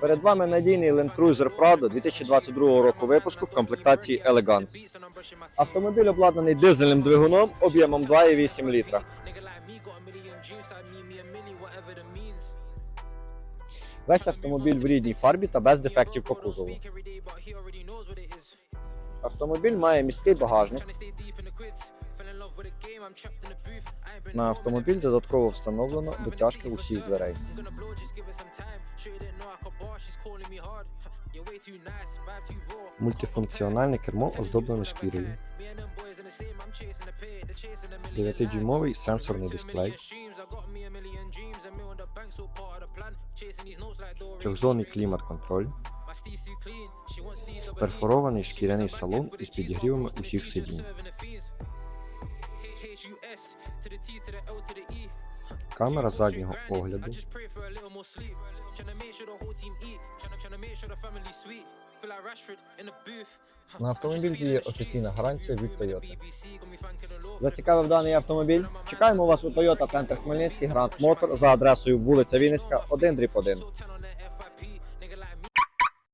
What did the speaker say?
Перед вами надійний Land Cruiser Prado 2022 року випуску в комплектації Elegance. Автомобіль обладнаний дизельним двигуном об'ємом 2,8 літра. Весь автомобіль в рідній фарбі та без дефектів по кузову. Автомобіль має міський багажник. На автомобіль додатково встановлено дотяжки усіх дверей. Мультифункціональне кермо оздоблене шкірою. 9-дюймовий сенсорний дисплей. Трьохзонний клімат-контроль. Перфорований шкіряний салон із підігрівами усіх сидінь. Камера заднього огляду. На автомобілі є офіційна гарантія від Toyota. Зацікавив даний автомобіль? Чекаємо вас у Toyota Центр Хмельницький Гранд Мотор за адресою вулиця Вінницька, 1 дріб 1.